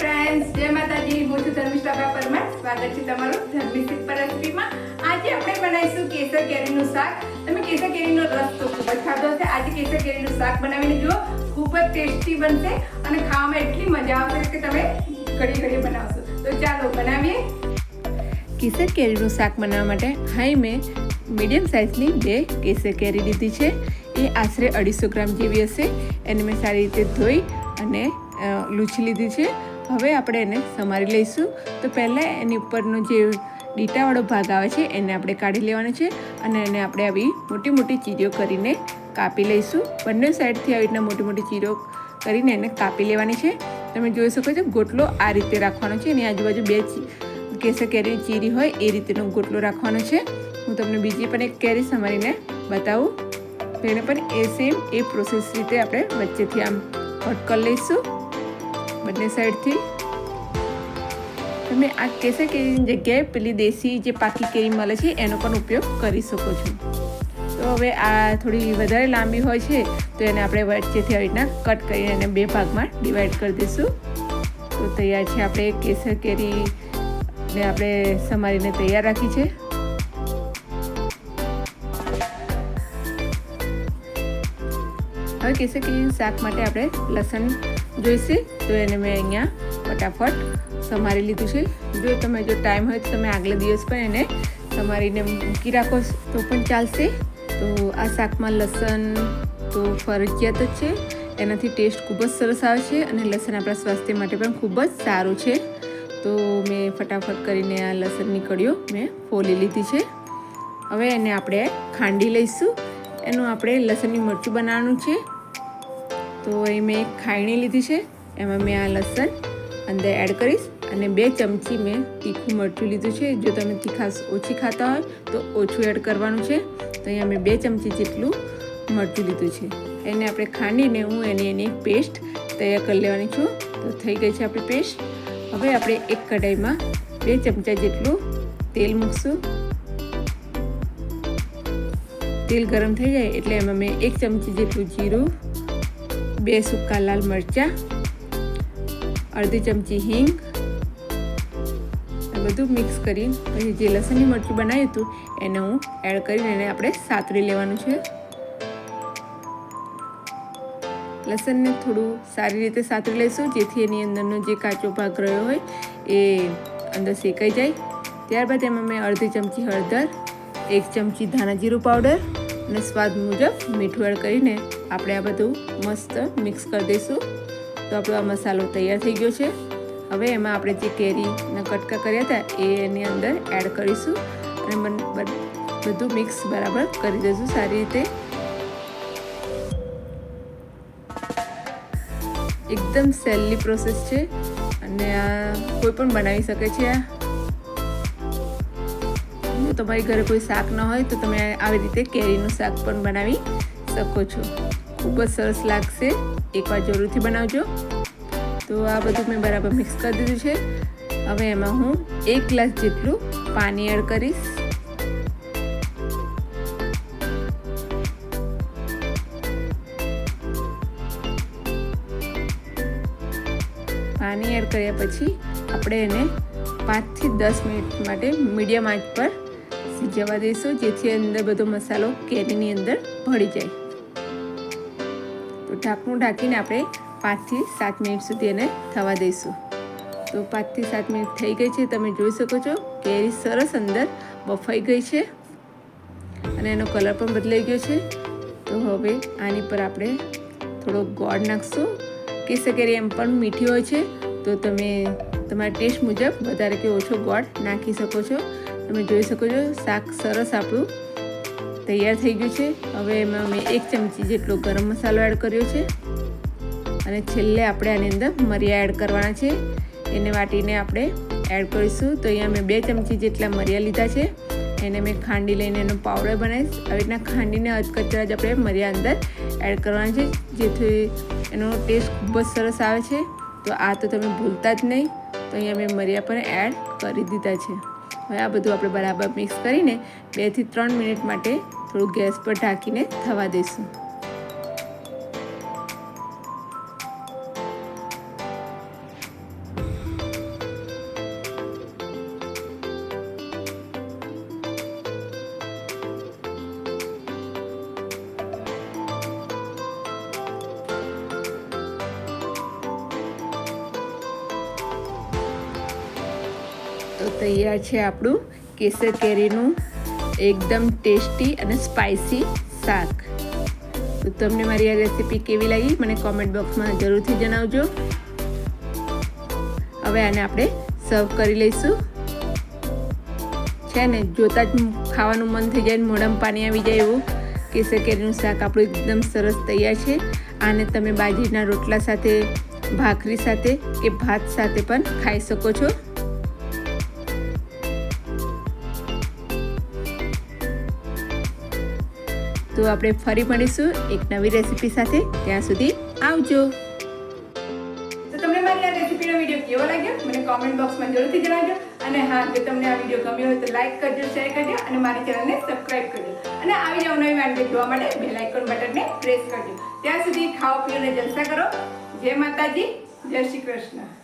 Friends જય માતાજી, હું છું ધર્મિષ્ઠા પરમાર સ્વાગત છે તમારું ધર્મિષ્ઠ પર આજે આપણે બનાવીશું કેસર કેરીનું શાક. તમે કેસર કેરીનો રસ તો ખૂબ જ ખાધો હશે. આજે કેસર કેરીનું શાક બનાવીને જુઓ, ખૂબ જ ટેસ્ટી બનશે અને ખાવામાં એટલી મજા આવશે કે તમે ઘડી ઘડી બનાવશો. તો ચાલો બનાવીએ. કેસર કેરીનું શાક બનાવવા માટે હાઈ મેં મીડિયમ સાઇઝની બે કેસર કેરી લીધી છે. એ આશરે અઢીસો ગ્રામ જેવી હશે. એને મેં સારી રીતે ધોઈ અને લૂછી લીધી છે. હવે આપણે એને સમારી લઈશું. તો પહેલાં એની ઉપરનો જે ડીટાવાળો ભાગ આવે છે, એને આપણે કાઢી લેવાનો છે અને એને આપણે આવી મોટી મોટી ચીરીઓ કરીને કાપી લઈશું. બંને સાઈડથી આવી રીતના મોટી મોટી ચીરો કરીને એને કાપી લેવાની છે. તમે જોઈ શકો છો, ગોટલો આ રીતે રાખવાનો છે એની આજુબાજુ બે કેસર કેરી ચીરી હોય એ રીતેનો ગોટલો રાખવાનો છે. હું તમને બીજી પણ એક કેરી સમારીને બતાવું. તો એને પણ એ સેમ એ પ્રોસેસ રીતે આપણે વચ્ચેથી આમ કટ કરી લઈશું. બંને સાઈડથી. તમે આ કેસર કેરીની જગ્યાએ પેલી દેશી જે પાકી કેરી મળે છે, એનો પણ ઉપયોગ કરી શકો છો. તો હવે આ થોડી વધારે લાંબી હોય છે, તો એને આપણે વચ્ચેથી આવી રીતના કટ કરીને એને બે ભાગમાં ડિવાઈડ કરી દઈશું. તો તૈયાર છે આપણે કેસર કેરી ને આપણે સમારીને તૈયાર રાખી છે. હવે કેસર શાક માટે આપણે લસણ જોઈશે. તો એને મેં અહીંયા ફટાફટ સમારી લીધું છે. જો તમે જો ટાઈમ હોય તો તમે આગલા દિવસ પણ એને સમારીને મૂકી રાખો તો પણ ચાલશે. તો આ શાકમાં લસણ તો ફરજિયાત જ છે. એનાથી ટેસ્ટ ખૂબ જ સરસ આવે છે અને લસણ આપણા સ્વાસ્થ્ય માટે પણ ખૂબ જ સારું છે. તો મેં ફટાફટ કરીને આ લસણની કળીઓ મેં ફોલી લીધી છે. હવે એને આપણે ખાંડી લઈશું. એનું આપણે લસણની મરચું બનાવવાનું છે. તો એ મેં એક ખાયણી લીધી છે, એમાં મેં આ લસણ અંદર એડ કરીશ અને બે ચમચી મેં તીખું મરચું લીધું છે. જો તમે તીખાશ ઓછી ખાતા હોય તો ઓછું એડ કરવાનું છે. તો અહીંયા મેં બે ચમચી જેટલું મરચું લીધું છે. એને આપણે ખાંડીને હું એની એની પેસ્ટ તૈયાર કરી લેવાની છું. તો થઈ ગઈ છે આપણી પેસ્ટ હવે આપણે એક કઢાઈમાં બે ચમચા જેટલું તેલ મૂકશું. તેલ ગરમ થઈ જાય એટલે એમાં મેં એક ચમચી જેટલું જીરું બે સૂકા લાલ મરચાં, અડધી ચમચી હિંગ બધું મિક્સ કરી, પછી જે લસણની મરચું બનાવ્યું હતું, એને હું એડ કરીને એને આપણે સાતરી લેવાનું છે. લસણને થોડું સારી રીતે સાતરી લઈશું, જેથી એની અંદરનો જે કાચો ભાગ રહ્યો હોય, એ અંદર શેકાઈ જાય. ત્યારબાદ એમાં મેં અડધી ચમચી હળદર, એક ચમચી ધાણા જીરું પાવડર અને સ્વાદ મુજબ મીઠું એડ કરીને આપણે આ બધું મસ્ત મિક્સ કરી દઈશું. તો આપણો આ મસાલો તૈયાર થઈ ગયો છે. હવે એમાં આપણે જે કેરીના કટકા કર્યા હતા, એ એની અંદર એડ કરીશું અને બધું મિક્સ બરાબર કરી દઈશું સારી રીતે. એકદમ સહેલી પ્રોસેસ છે અને આ કોઈ પણ બનાવી શકે છે આ. તમારી ઘરે કોઈ શાક ન હોય તો તમે આવી રીતે કેરીનું શાક પણ બનાવી શકો છો. ખૂબ જ સરસ લાગશે. એકવાર જરૂરથી બનાવજો. તો આ બધું મેં બરાબર મિક્સ કરી દીધું છે. હવે એમાં હું એક ગ્લાસ જેટલું પાણી એડ કરીશ. પાણી એડ કર્યા પછી આપણે એને પાંચથી દસ મિનિટ માટે મીડિયમ આંચ પર સિજવા દઈશું, જેથી અંદર બધો મસાલો કેરીની અંદર ભળી જાય. તો ઢાંકણું ઢાંકીને આપણે પાંચથી સાત મિનિટ સુધી એને થવા દઈશું. તો પાંચથી સાત મિનિટ થઈ ગઈ છે, તમે જોઈ શકો છો, કેરી સરસ અંદર બફાઈ ગઈ છે. અને એનો કલર પણ બદલાઈ ગયો છે. તો હવે આની પર આપણે થોડો ગોળ નાખશું. કેસર કેરી એમ પણ મીઠી હોય છે. તો તમે તમારા ટેસ્ટ મુજબ વધારે કે ઓછો ગોળ નાખી શકો છો. તમે જોઈ શકો છો, શાક સરસ આપણું તૈયાર થઈ ગયું છે. હવે એમાં મેં એક ચમચી જેટલો ગરમ મસાલો એડ કર્યો છે. અને છેલ્લે આપણે આની અંદર મરિયા એડ કરવાના છે. એને વાટીને આપણે એડ કરીશું. તો અહીંયા મેં બે ચમચી જેટલા મરિયા લીધા છે. એને મેં ખાંડી લઈને એનો પાવડર બનાવીશ. આવી રીતના ખાંડીને અધકચરા જ આપણે મરિયા અંદર એડ કરવાના છે. જેથી એનો ટેસ્ટ ખૂબ જ સરસ આવે છે. તો આ તો તમે ભૂલતા જ નહીં. તો અહીંયા મેં મરિયા પણ એડ કરી દીધા છે. હવે આ બધું આપણે બરાબર મિક્સ કરીને બેથી ત્રણ મિનિટ માટે થોડું ગેસ પર ઢાંકીને થવા દઈશું. તૈયાર છે આપણું કેસર કેરીનું એકદમ ટેસ્ટી અને સ્પાઇસી શાક. તો તમને મારી આ રેસીપી કેવી લાગી મને કોમેન્ટ બોક્સમાં જરૂરથી જણાવજો. હવે આને આપણે સર્વ કરી લઈશું. છે ને, જોતાં જ ખાવાનું મન થઈ જાય ને મોઢામાં પાણી આવી જાય એવું. કેસર કેરીનું શાક આપણું એકદમ સરસ તૈયાર છે. આને તમે બાજરીના રોટલા સાથે, ભાખરી સાથે કે ભાત સાથે પણ ખાઈ શકો છો. તો આપણે ફરી મળીશું એક નવી રેસીપી સાથે. ત્યાં સુધી આવજો. તો તમને મારી આ રેસીપીનો વીડિયો કેવો લાગ્યો? મને કોમેન્ટ બોક્સમાં જરૂરથી જણાવજો. અને હા, જો તમને આ વીડિયો ગમ્યો હોય તો લાઈક કરજો શેર કરજો અને મારી ચેનલને સબસ્ક્રાઇબ કરજો. અને આવી જ નવી વાનગી જોવા માટે બેલ આઇકોન બટનને પ્રેસ કરજો. ત્યાં સુધી ખાઓ, પીઓ અને જલસા કરો. જય માતાજી, જય શ્રી કૃષ્ણ.